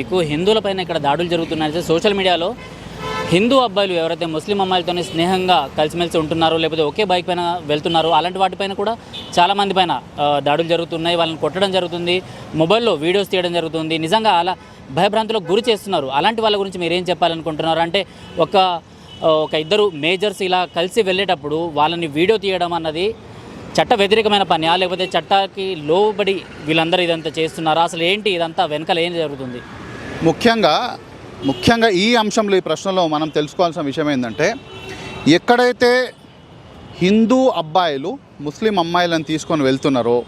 మీకు హిందువులపైన ఇక్కడ దాడులు జరుగుతున్నాయి. సోషల్ మీడియాలో హిందూ అబ్బాయిలు ఎవరైతే ముస్లిం అమ్మాయిలతోనే స్నేహంగా కలిసిమెలిసి ఉంటున్నారో లేకపోతే ఒకే బైక్ పైన వెళ్తున్నారో అలాంటి వాటిపైన కూడా చాలా మంది పైన దాడులు జరుగుతున్నాయి. వాళ్ళని కొట్టడం జరుగుతుంది. మొబైల్లో వీడియోస్ తీయడం జరుగుతుంది. నిజంగా అలా భయభ్రాంతులకు గురి చేస్తున్నారు. అలాంటి వాళ్ళ గురించి మీరు ఏం చెప్పాలనుకుంటున్నారు? అంటే ఒక ఒక ఇద్దరు మేజర్స్ ఇలా కలిసి వెళ్ళేటప్పుడు వాళ్ళని వీడియో తీయడం అన్నది చట్ట వ్యతిరేకమైన పని లేకపోతే చట్టానికి లోబడి వీళ్ళందరూ ఇదంతా చేస్తున్నారా? అసలు ఏంటి ఇదంతా? వెనకాల ఏం జరుగుతుంది? ముఖ్యంగా ముఖ్యంగా ఈ అంశంలో ఈ ప్రశ్నలో మనం తెలుసుకోవాల్సిన విషయం ఏంటంటే ఎక్కడైతే హిందూ అబ్బాయిలు ముస్లిం అమ్మాయిలను తీసుకొని వెళ్తున్నారో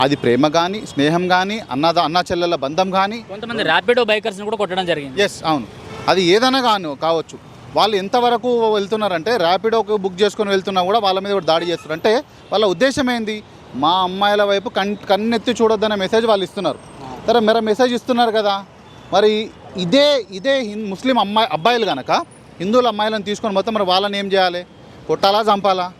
అది ప్రేమ కానీ స్నేహం కానీ అన్నద అన్న చెల్లెల బంధం కానీ కొంతమంది ర్యాపిడో బైకర్స్ని కూడా కొట్టడం జరిగింది. ఎస్ అవును. అది ఏదైనా కాను కావచ్చు. వాళ్ళు ఎంతవరకు వెళ్తున్నారంటే ర్యాపిడోకి బుక్ చేసుకొని వెళ్తున్నా కూడా వాళ్ళ మీద కూడా దాడి చేస్తారు. అంటే వాళ్ళ ఉద్దేశం ఏంది? మా అమ్మాయిల వైపు కన్ కన్నెత్తి చూడొద్దనే మెసేజ్ వాళ్ళు ఇస్తున్నారు. సరే మరి మెసేజ్ ఇస్తున్నారు కదా. మరి ఇదే ఇదే హిం- ముస్లిం అమ్మాయి అబ్బాయిలు కనుక హిందువుల అమ్మాయిలను తీసుకొని మొత్తం మరి వాళ్ళని ఏం చేయాలి? కొట్టాలా చంపాలా?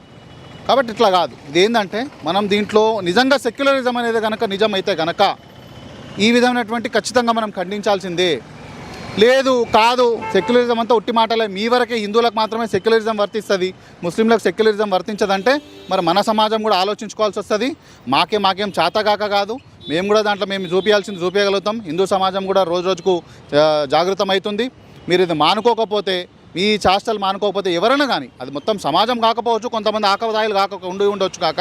కాబట్టి ఇట్లా కాదు. ఇదేంటంటే మనం దీంట్లో నిజంగా సెక్యులరిజం అనేది కనుక నిజమైతే కనుక ఈ విధమైనటువంటి ఖచ్చితంగా మనం ఖండించాల్సిందే. లేదు కాదు సెక్యులరిజం అంతా ఉట్టి మాటలే. మీ వరకే హిందువులకు మాత్రమే సెక్యులరిజం వర్తిస్తుంది. ముస్లింలకు సెక్యులరిజం వర్తించదంటే మరి మన సమాజం కూడా ఆలోచించుకోవాల్సి వస్తుంది. మాకే మాకేం చేతగాక కాదు. మేము కూడా దాంట్లో మేము చూపించాల్సింది చూపించగలుగుతాం హిందూ సమాజం కూడా రోజు రోజుకు ఆ, జాగృతం అవుతుంది. మీరు ఇది మానుకోకపోతే మీ చేష్టలు మానుకోకపోతే ఎవరైనా కానీ అది మొత్తం సమాజం కాకపోవచ్చు కొంతమంది ఆకదాయిలు కాక ఉండి ఉండొచ్చు కాక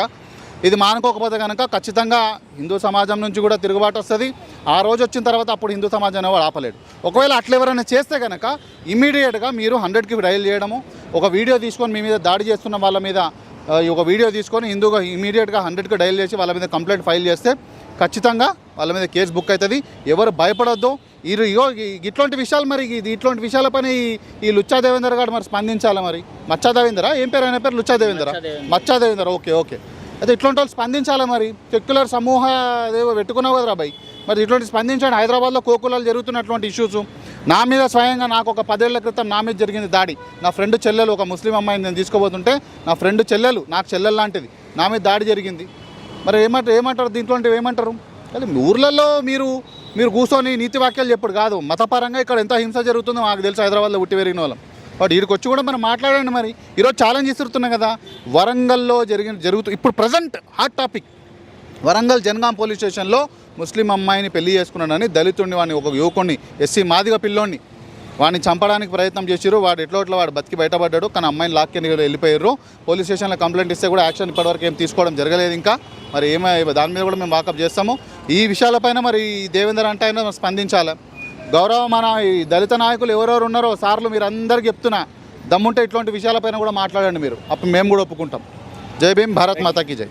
ఇది మానుకోకపోతే కనుక ఖచ్చితంగా హిందూ సమాజం నుంచి కూడా తిరుగుబాటు వస్తుంది. ఆ రోజు వచ్చిన తర్వాత అప్పుడు హిందూ సమాజాన్ని అనేవాడు ఆపలేడు. ఒకవేళ అట్లా ఎవరైనా చేస్తే కనుక ఇమీడియట్గా మీరు హండ్రెడ్కి డయల్ చేయడము ఒక వీడియో తీసుకొని మీ మీద దాడి చేస్తున్న వాళ్ళ మీద ఒక వీడియో తీసుకొని హిందూగా ఇమీడియట్గా హండ్రెడ్కి డయల్ చేసి వాళ్ళ మీద కంప్లైంట్ ఫైల్ చేస్తే ఖచ్చితంగా వాళ్ళ మీద కేసు బుక్ అవుతుంది. ఎవరు భయపడొద్దు. ఈ ఇగో ఇట్లాంటి విషయాలు మరి ఇది ఇట్లాంటి విషయాలపైన ఈ ఈ లుచ్చా దేవేందర్ గారు మరి స్పందించాలా మరి? మచ్చా దేవేందరా? ఏం పేరు? ఆయన పేరు లుచ్చా దేవేందరా? మచ్చా దేవేందర్. Okay okay. అయితే ఇట్లాంటి వాళ్ళు స్పందించాలి మరి? సెక్యులర్ సమూహ పెట్టుకున్నావు కదరా బాయ్? మరి ఇట్లాంటి స్పందించండి హైదరాబాద్లో కోకులాలు జరుగుతున్నటువంటి ఇష్యూస్. నా మీద స్వయంగా నాకు ఒక పదేళ్ళ క్రితం నా మీద జరిగింది దాడి. నా ఫ్రెండ్ చెల్లెలు ఒక ముస్లిం అమ్మాయిని నేను తీసుకోబోతుంటే నా ఫ్రెండ్ చెల్లెలు నాకు చెల్లెలు లాంటిది నా మీద దాడి జరిగింది. మరి ఏమంటారు ఏమంటారు దీంట్లో ఏమంటారు? కానీ ఊర్లలో మీరు మీరు కూర్చొని నీతి వాక్యాలు చెప్పుడు కాదు. మతపరంగా ఇక్కడ ఎంత హింస జరుగుతుందో మాకు తెలుసు హైదరాబాద్లో ఉట్టి పెరిగిన వాళ్ళం. బట్ వీడికి వచ్చి కూడా మనం మాట్లాడండి మరి. ఈరోజు ఛాలెంజ్ ఇస్తున్నాం కదా వరంగల్లో జరిగిన జరుగుతూ ఇప్పుడు present hot topic Warangal Jangaon police స్టేషన్లో ముస్లిం అమ్మాయిని పెళ్ళి చేసుకున్నాడని దళితుడిని వాడిని ఒక యువకుడిని ఎస్సీ మాదిగ పిల్లోడిని వాడిని చంపడానికి ప్రయత్నం చేశారు వాడు ఎట్లా ఎట్లా వాడు బతికి బయటపడ్డాడు కానీ అమ్మాయిని లాక్కెని వెళ్ళిపోయారు పోలీస్ స్టేషన్లో కంప్లైంట్ ఇస్తే కూడా యాక్షన్ ఇప్పటివరకు ఏం తీసుకోవడం జరగలేదు ఇంకా. మరి ఏమై దాని మీద కూడా మేము వాకప్ చేస్తాము. ఈ విషయాలపైన మరి ఈ దేవేందర్ అంటే ఆయన స్పందించాలి. గౌరవ మన ఈ దళిత నాయకులు ఎవరెవరు ఉన్నారో సార్లు మీరు అందరికి చెప్తున్నా. దమ్ముంటే ఇట్లాంటి విషయాలపైన కూడా మాట్లాడండి మీరు. అప్పుడు మేము కూడా ఒప్పుకుంటాం. జై భీమ్ భారత్ మాతాకి జై.